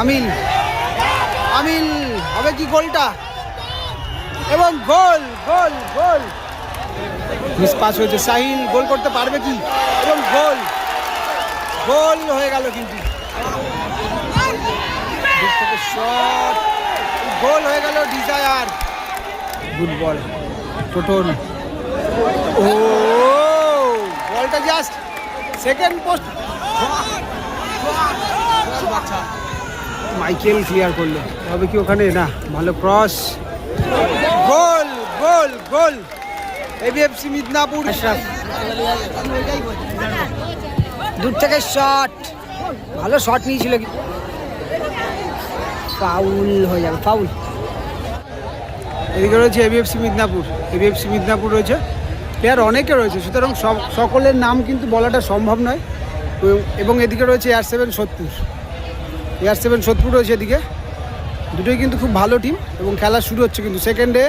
আমিল আমিল, হবে কি গোলটা? এবং গোল গোল গোল। মিস পাস হয়েছে সাহিল, গোল করতে পারবে কি? এবং গোল গোল হয়ে গেল কিন্তু। গোল হয়ে গেল ডিজায়ার। গুড বল টোটন ও, বলটা just second post Michael clear করল। তবে কি ওখানে? না, ভালো ক্রস গোল গোল গোল। এবিএফসি মিদনাপুর। দূর থেকে শট ভালো শট নিয়েছিল ফাউল হয়ে যাবে ফাউল এদিকে রয়েছে এবিএফসি মিদনাপুর। এবিএফসি মিদনাপুর রয়েছে। প্লেয়ার অনেকে রয়েছে, সুতরাং সকলের নাম কিন্তু বলাটা সম্ভব নয়। এবং- এদিকে রয়েছে air seven Sodepur air seven Sodepur রয়েছে এদিকে। দুটোই কিন্তু খুব ভালো টিম এবং খেলা শুরু হচ্ছে কিন্তু সেকেন্ডে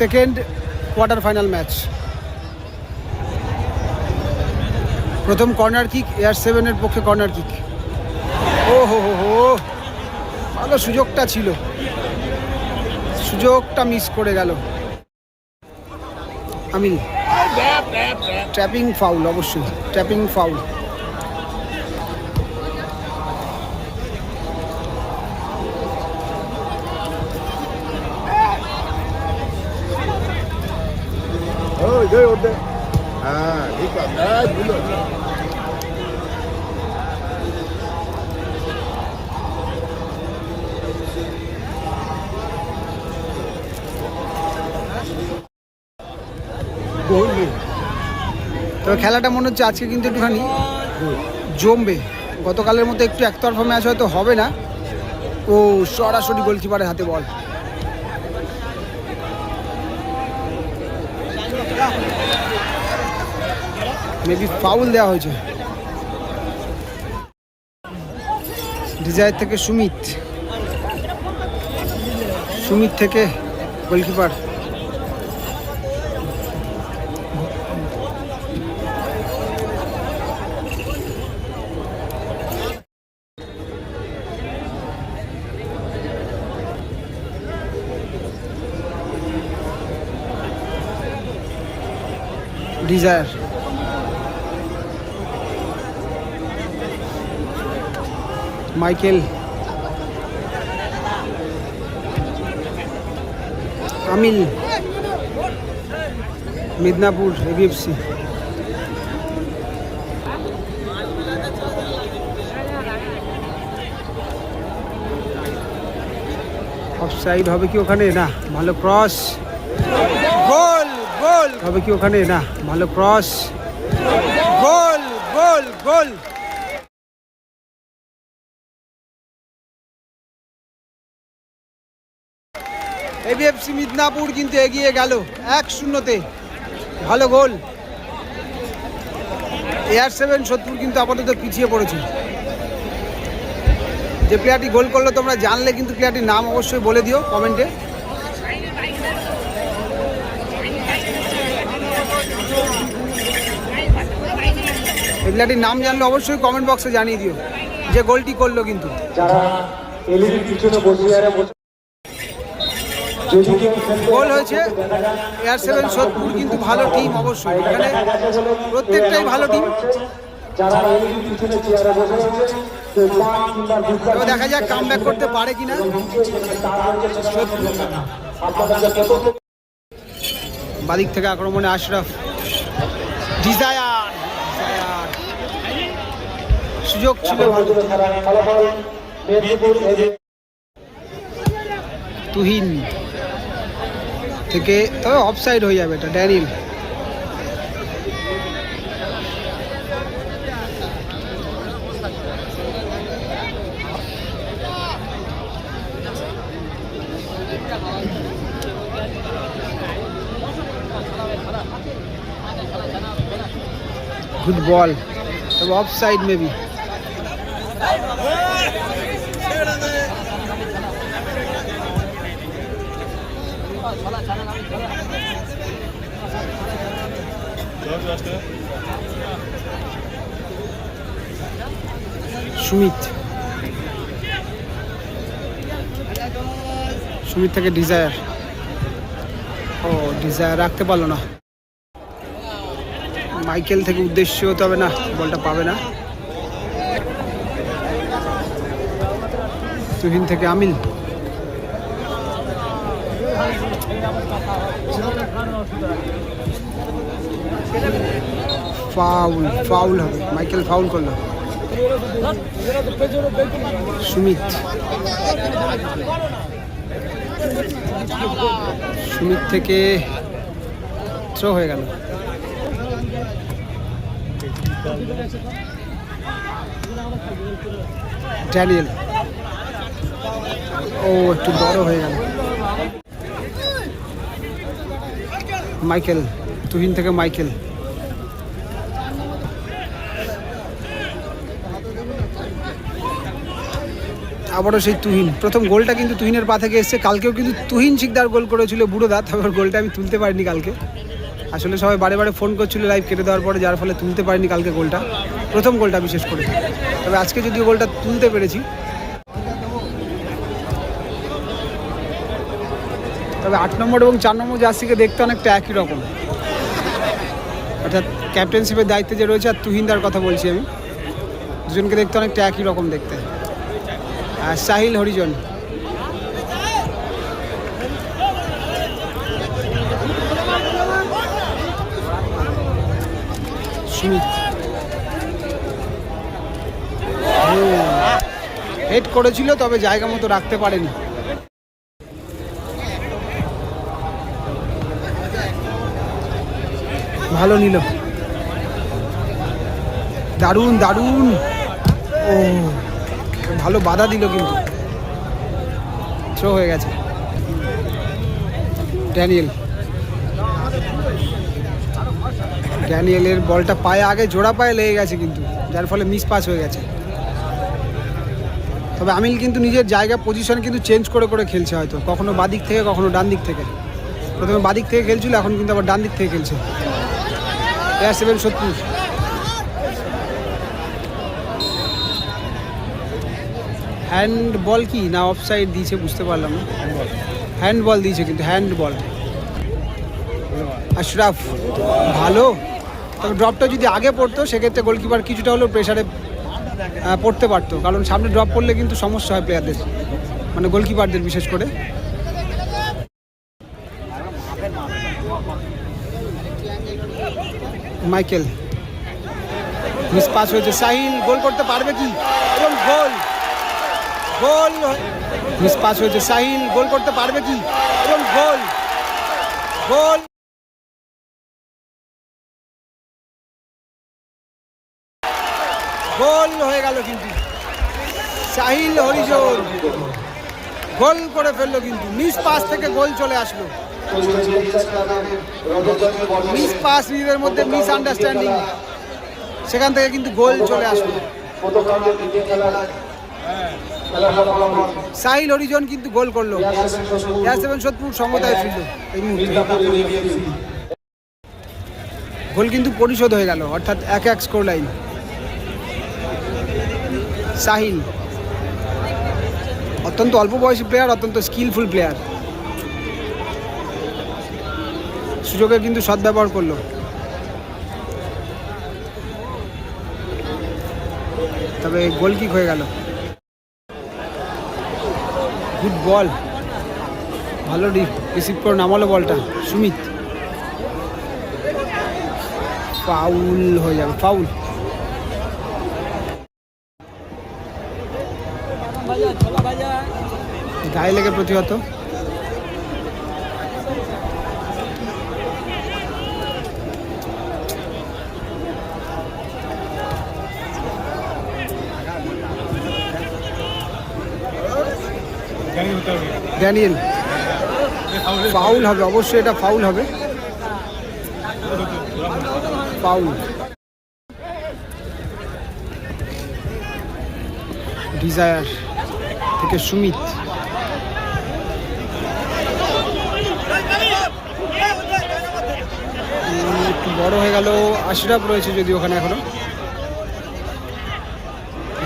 সেকেন্ড কোয়ার্টার ফাইনাল ম্যাচ প্রথম কর্নার কিক এয়ার সেভেনের পক্ষে কর্নার কিক ও হো হো হো, ভালো সুযোগটা ছিল। সুযোগটা মিস করে গেল। আমি ট্র্যাপিং ফাউল অবশ্যই। ট্র্যাপিং ফাউল ওই যে ওদের হ্যাঁ ঠিক আছে হ্যাঁ, খেলাটা মনে হচ্ছে আজকে কিন্তু একটুখানি জমবে। গতকালের মতো একটু একতরফা ম্যাচ হয়তো হবে না। ও সরাসরি গোলকিপারের হাতে বল মেবি ফাউল দেওয়া হয়েছে। ডিজায়ার থেকে সুমিত। সুমিত থেকে গোলকিপার ডিজায়ার মাইকেল। আমিল। মিদনাপুর এবিএফসি অফসাইড হবে কি ওখানে? না ভালো ক্রস হবে কি ওখানে? না, ভালো ক্রস গোল গোল গোল এবিএফসি মিদনাপুর কিন্তু এগিয়ে গেল এক শূন্যতে। ভালো গোল এয়ার সেভেন সত্তর কিন্তু আপাতত পিছিয়ে পড়েছে। যে প্লেয়ারটি গোল করল, তোমরা জানলে কিন্তু প্লেয়ারটির নাম অবশ্যই বলে দিও কমেন্টে প্লেয়ারটির নাম জানলে অবশ্যই কমেন্ট বক্সে জানিয়ে দিও। যে গোলটি করল কিন্তু। গোল হয়েছে এয়ার সেভেন সোদপুর কিন্তু ভালো টিম অবশ্যই। এখানে প্রত্যেকটাই ভালো টিম দেখা যাক কাম ব্যাক করতে পারে কিনা। বাদিক থেকে আক্রমণে আশরাফ। ডিজায়ার। সুযোগ ছিল। তুহিন থেকে, তবে অফসাইড হয়ে যাবে এটা, ড্যানিল। বল তবে off side maybe Sumit. Sumit থেকে ডিজায়ার ও ডিজায়ার রাখতে পারল না। মাইকেল থেকে উদ্দেশ্য তবে না, বলটা পাবে না। তুহিন থেকে আমিল। ফাউল ফাউল হবে। মাইকেল ফাউল করল। সুমিত। সুমিত থেকে থ্রো হয়ে গেল। ড্যানিয়েল। ও একটু বড় হয়ে গেল। মাইকেল, তুহিন থেকে মাইকেল। আবারও সেই তুহিন। প্রথম গোলটা কিন্তু তুহিনের পা থেকে এসছে। কালকেও কিন্তু তুহিন শিকদার গোল করেছিল বুড়ো দা তারপর গোলটা আমি তুলতে পারিনি কালকে। আসলে সবাই বারে বারে ফোন করছিল লাইভ কেটে দেওয়ার পরে, যার ফলে তুলতে পারিনি কালকে গোলটা। প্রথম গোলটা বিশেষ করে তবে আজকে যদিও গোলটা তুলতে পেরেছি তবে আট নম্বর এবং চার নম্বর জার্সিকে দেখতে অনেকটা একই রকম। অর্থাৎ ক্যাপ্টেনশিপের দায়িত্বে যে রয়েছে আর তুহিনদার কথা বলছি আমি, দুজনকে দেখতে অনেকটা একই রকম দেখতে। আর সাহিল হরিজন। সুমিত। হেড করেছিল, তবে জায়গা মতো রাখতে পারেনি। ভালো নিল। দারুণ দারুণ। ও, ভালো বাধা দিল কিন্তু। থ্রো হয়ে গেছে। ড্যানিয়েল। ড্যানিয়েলের বলটা পায়ে আগে, জোড়া পায়ে লেগে গেছে কিন্তু, যার ফলে মিস পাস হয়ে গেছে। তবে আমিল কিন্তু নিজের জায়গা পজিশন কিন্তু চেঞ্জ করে করে খেলছে হয়তো। কখনো বাদিক থেকে, কখনো ডান দিক থেকে। প্রথমে বাদিক থেকে খেলছিল, এখন কিন্তু আবার ডান দিক থেকে খেলছে। এয়ার সেভেন সত্তর হ্যান্ড বল কি? না অফ সাইড দিয়েছে, বুঝতে পারলাম না। হ্যান্ড বল দিয়েছে কিন্তু হ্যান্ড বল আশরাফ ভালো? তবে ড্রপটা যদি আগে পড়তো, সেক্ষেত্রে গোলকিপার কিছুটা হলেও প্রেশারে পড়তে পারতো। কারণ সামনে ড্রপ করলে কিন্তু সমস্যা হয় প্লেয়ারদের মানে গোলকিপারদের বিশেষ করে। মাইকেল। মিস পাস হয়েছে। সাহিল গোল করতে পারবে কি? এবং গোল। গোল মিস পাস হয়েছে। সাহিল গোল করতে পারবে কি? এবং গোল। গোল। গোল হয়ে গেল কিন্তু। সাহিল হরিজন গোল করে ফেলল কিন্তু। মিস পাস থেকে গোল চলে আসলো। মিস পাস নিজেদের মধ্যে মিস আন্ডারস্ট্যান্ডিং সেখান থেকে কিন্তু গোল চলে আসলো। সাহিল হরিজন কিন্তু গোল করল। এয়ার সেভেন সোদপুর সমতায় মুহূর্তে। গোল কিন্তু পরিশোধ হয়ে গেল, অর্থাৎ এক এক স্কোর লাইন সাহিল, অত্যন্ত অল্প বয়সী প্লেয়ার অত্যন্ত স্কিলফুল প্লেয়ার সুযোগে কিন্তু সদ্ব্যবহার করল। তবে গোল কিক হয়ে গেল। গুড বল ভালো রিসিভ করে নামালো বলটা। সুমিত। ফাউল হয়ে যাবে ফাউল গায়ে লেগে প্রতিহত। ড্যানিয়েল। ফাউল হবে, অবশ্যই এটা ফাউল হবে। ফাউল। ডিজায়ার থেকে সুমিত। একটু বড় হয়ে গেল, আশরাফ রয়েছে যদি ওখানে এখনও।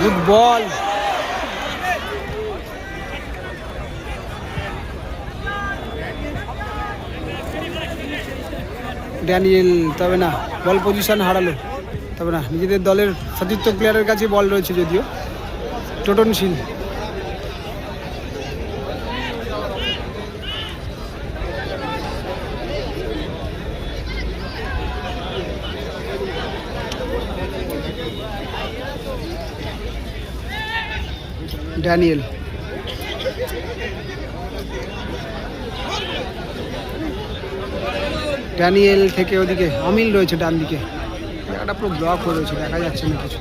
গুড বল ড্যানিয়েল তবে না বল পজিশন হারালো। তবে না, নিজেদের দলের সতীর্থ প্লেয়ারের কাছে বল রয়েছে যদিও। টোটনশীল। ড্যানিয়েল। ড্যানিয়েল থেকে ওদিকে আমিল রয়েছে ডান দিকে। জায়গাটা পুরো ব্লক হয়ে রয়েছে, দেখা যাচ্ছে না কিছু।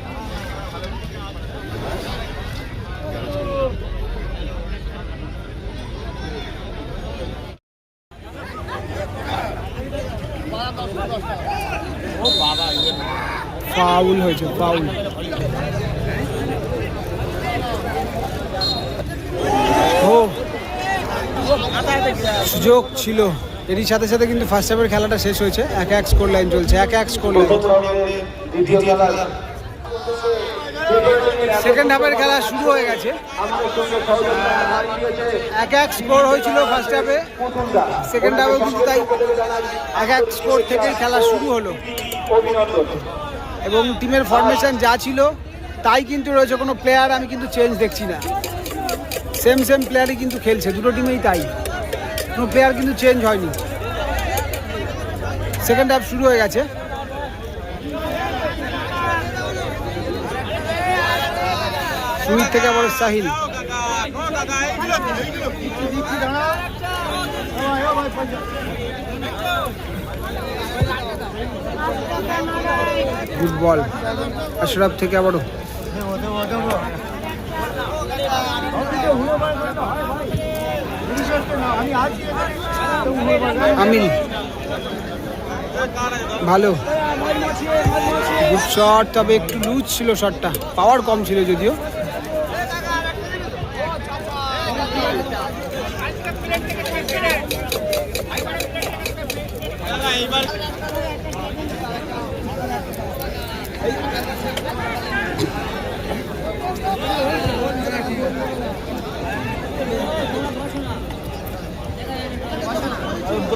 ফাউল হয়েছে ফাউল সুযোগ ছিল। এরই সাথে সাথে কিন্তু ফার্স্ট হাফের খেলাটা শেষ হয়েছে। এক এক স্কোর লাইন চলছে, এক এক স্কোর লাইন সেকেন্ড হাফের খেলা শুরু হয়ে গেছে। এক এক স্কোর হয়েছিল ফার্স্ট হাফে সেকেন্ড হাফেও কিন্তু তাই। এক এক স্কোর থেকে খেলা শুরু হলো। এবং টিমের ফরমেশন যা ছিল, তাই কিন্তু রয়েছে কোনো প্লেয়ার আমি কিন্তু চেঞ্জ দেখছি না। সেম সেম প্লেয়ারই কিন্তু খেলছে, দুটো টিমেই তাই। কোনো প্লেয়ার কিন্তু চেঞ্জ হয়নি। সেকেন্ড হাফ শুরু হয়ে গেছে। সুমিত থেকে আবার সাহিল গুড বল আশরাফ থেকে আবারও। আমিন। ভালো। গুড শট তবে একটু লুজ ছিল শটটা পাওয়ার কম ছিল যদিও।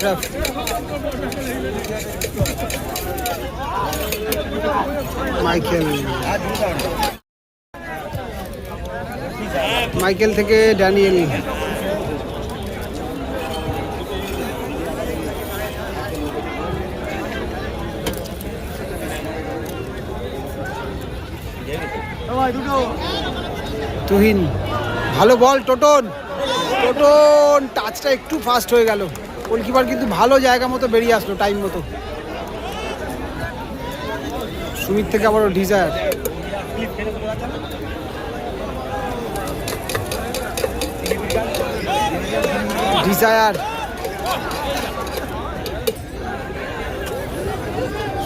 আশরাফ মাইকেল মাইকেল থেকে ড্যানিয়েল তুহিন, ভালো বল, টোটন। টোটন টাচটা একটু ফাস্ট হয়ে গেল। গোলকিপার কিন্তু ভালো জায়গা মতো বেরিয়ে আসলো টাইম মতো। সুমিত থেকে আবারও ডিজায়ার ডিজায়ার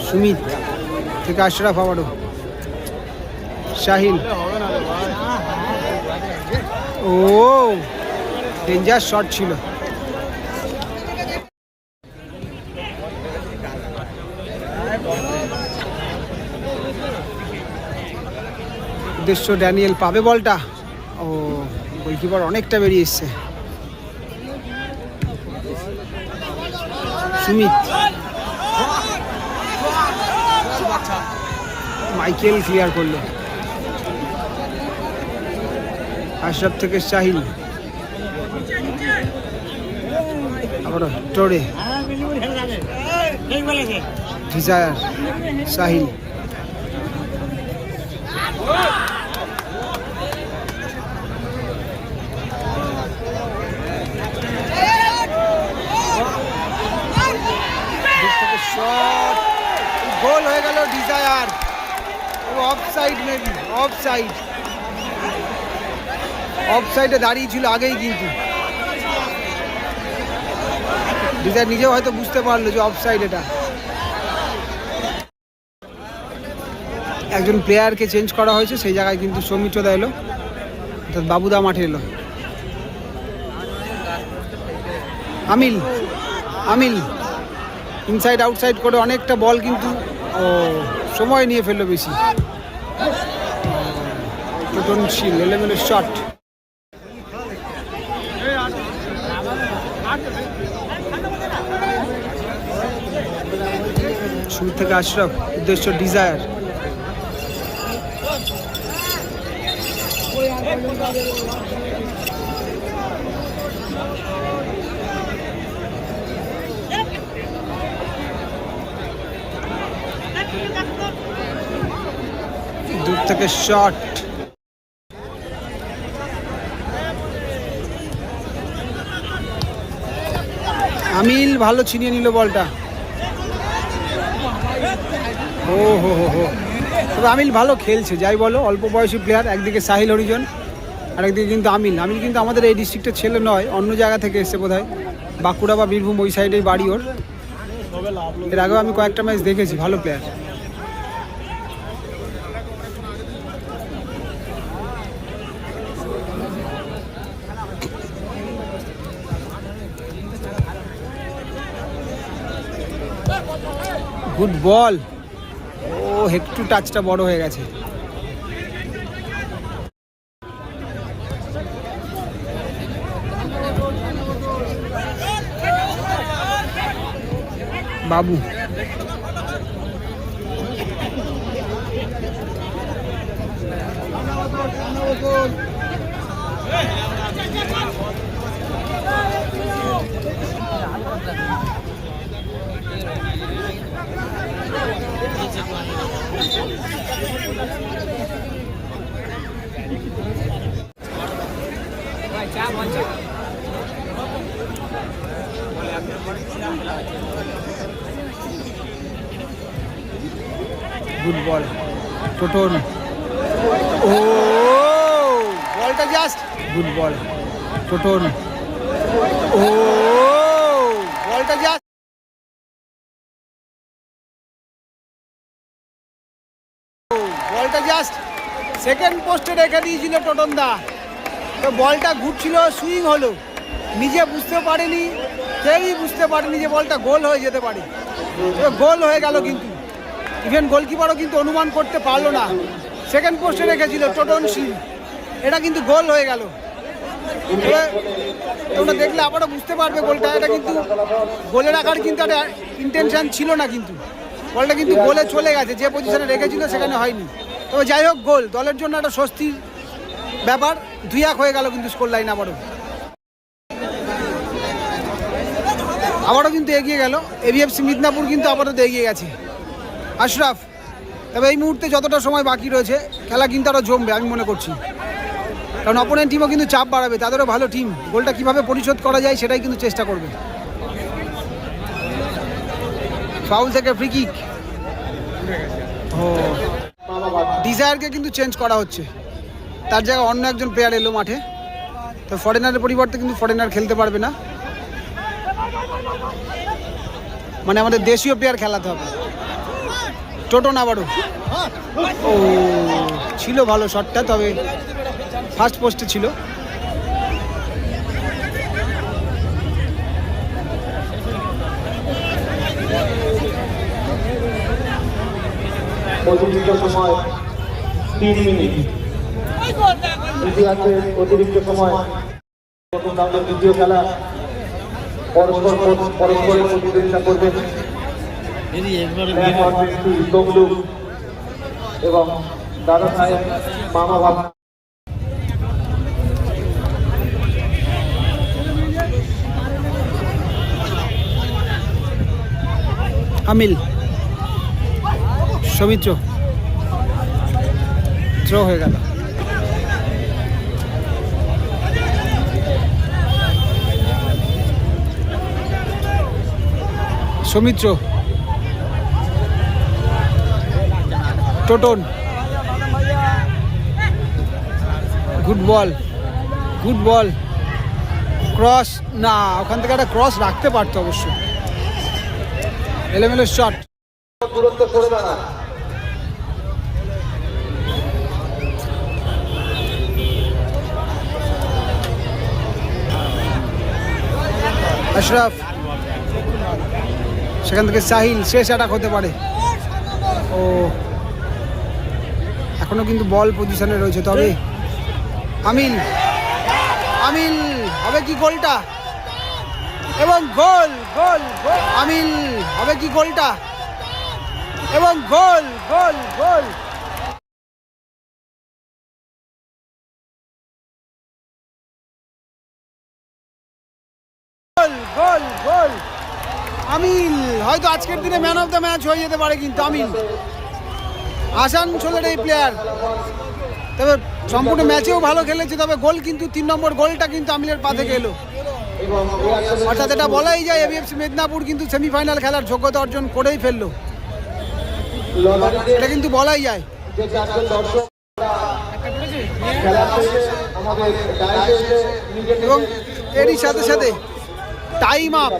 সুমিত থেকে আশরাফ আবারও। শাহিন ও ডেঞ্জার শট ছিল। উদ্দেশ্য ড্যানিয়েল পাবে বলটা। ও, গোলকিপার অনেকটা বেরিয়ে এসছে। সুমিত। মাইকেল ক্লিয়ার করল। আশরাফ থেকে শাহিল আবার টোরে ডিজায়ার সাহিল শট। গোল হয়ে গেল Desire. Off side maybe off side off সাইডে দাঁড়িয়েছিল আগেই কিন্তু। ডিজায়ার নিজেও হয়তো বুঝতে পারল যে অফ সাইড এটা। একজন প্লেয়ারকে চেঞ্জ করা হয়েছে, সেই জায়গায় কিন্তু সৌমিত্রদা এলো। অর্থাৎ বাবুদা মাঠে এলো। আমিল আমিল। ইনসাইড আউটসাইড করে অনেকটা বল কিন্তু সময় নিয়ে ফেলল বেশি। টোটনশীল এলেমেলের শট শুরু থেকে আশরাফ, উদ্দেশ্য ডিজায়ার দূর থেকে শট আমিল ভালো ছিনিয়ে নিল বলটা। ও, হো হো হো। তবে আমিল ভালো খেলছে, যাই বলো, অল্প বয়সী প্লেয়ার একদিকে সাহিল হরিজন আর একদিকে কিন্তু আমিল। আমিল কিন্তু আমাদের এই ডিস্ট্রিক্টের ছেলে নয়, অন্য জায়গা থেকে এসছে বোধ বাঁকুড়া বা বীরভূম ওই সাইডেই বাড়ি ওর। এর আগেও আমি কয়েকটা ম্যাচ দেখেছি, ভালো প্লেয়ার গুড বল। ও একটু টাচটা বড় হয়ে গেছে। বাবু। গুড বল টোটন ও বলটা জাস্ট গুড বল টোটন ও বলটা জাস্ট সেকেন্ড পোস্টে রেখে দিয়েছিল টোটন দা তো বলটা ঘুরছিল, সুইং হলো। নিজে বুঝতে পারেনি, কেউই বুঝতে পারেনি যে বলটা গোল হয়ে যেতে পারে। গোল হয়ে গেল কিন্তু। ইভেন গোলকিপারও কিন্তু অনুমান করতে পারল না। সেকেন্ড পোস্টে রেখেছিল টোটন সিং এটা কিন্তু গোল হয়ে গেল। তোমরা দেখলে আবারও বুঝতে পারবে গোলটা এটা কিন্তু গোলে রাখার কিন্তু একটা ইন্টেনশন ছিল না কিন্তু। বলটা কিন্তু গোলে চলে গেছে। যে পজিশনে রেখেছিল সেখানে হয়নি। তবে যাই হোক, গোল। দলের জন্য একটা স্বস্তির ব্যাপার। দুই এক হয়ে গেল কিন্তু স্কোর লাইন আবারও। আবারও কিন্তু এগিয়ে গেল। এবিএফসি মিদনাপুর কিন্তু আপাতত এগিয়ে গেছে। আশরাফ, তবে এই মুহূর্তে যতটা সময় বাকি রয়েছে, খেলা কিন্তু আরও জমবে, আমি মনে করছি। কারণ অপোনেন্ট টিমও কিন্তু চাপ বাড়াবে, তাদেরও ভালো টিম গোলটা কীভাবে পরিশোধ করা যায়, সেটাই কিন্তু চেষ্টা করবে। ফাউল থেকে ফ্রি কিক ও। ডিজায়ারকে কিন্তু চেঞ্জ করা হচ্ছে। তার জায়গায় অন্য একজন প্লেয়ার এলো মাঠে। তো ফরেনারের পরিবর্তে কিন্তু ফরেনার খেলতে পারবে না। মানে আমাদের দেশীয় প্লেয়ার খেলাতে হবে। টোটো আবারও ও, ছিল ভালো শটটা তবে ফার্স্ট পোস্টে ছিল। সময়। তিন মিনিট। অতিরিক্ত সময়। প্রথম রাউন্ডের দ্বিতীয় খেলা। পরস্পর পরস্পরের প্রতিদ্বন্দ্বিতা করবে। এবং দাদা সাহেব মামা বাবা আমিল, সৌমিত্র। থ্রো হয়ে গেল। Soumitra. Toton. Good ball good ball cross না, ওখান থেকে একটা ক্রস রাখতে পারতো অবশ্য। এলোমেলো শট আশরাফ, সেখান থেকে সাহিল, শেষ অ্যাটাক হতে পারে। ও, এখনও কিন্তু বল পজিশনে রয়েছে, তবে আমিল আমিল, হবে কি গোলটা? এবং গোল গোল, আমিল, হবে কি গোলটা? এবং গোল গোল গোল। হয়তো আজকের দিনে ম্যান অফ দ্য ম্যাচ হয়ে যেতে পারে কিন্তু আমিল আসানসোলের এই প্লেয়ার তবে সম্পূর্ণ ম্যাচেও ভালো খেলেছে, তবে গোল কিন্তু, তিন নম্বর গোলটা কিন্তু আমিলের পা থেকে অর্থাৎ এটা বলাই যায় এবিএফসি মেদিনীপুর কিন্তু সেমিফাইনাল খেলার যোগ্যতা অর্জন করেই ফেলল। এটা কিন্তু বলাই যায়। এবং এরই সাথে সাথে টাইম আপ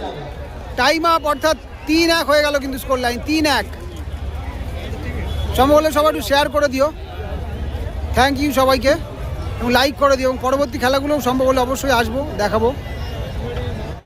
টাইম আপ অর্থাৎ তিন এক হয়ে গেল কিন্তু স্কোর লাইন তিন এক। সম্ভব হলে সবাই একটু শেয়ার করে দিও। থ্যাংক ইউ সবাইকে। এবং লাইক করে দিও। এবং পরবর্তী খেলাগুলোও সম্ভব হলে অবশ্যই আসব, দেখাবো।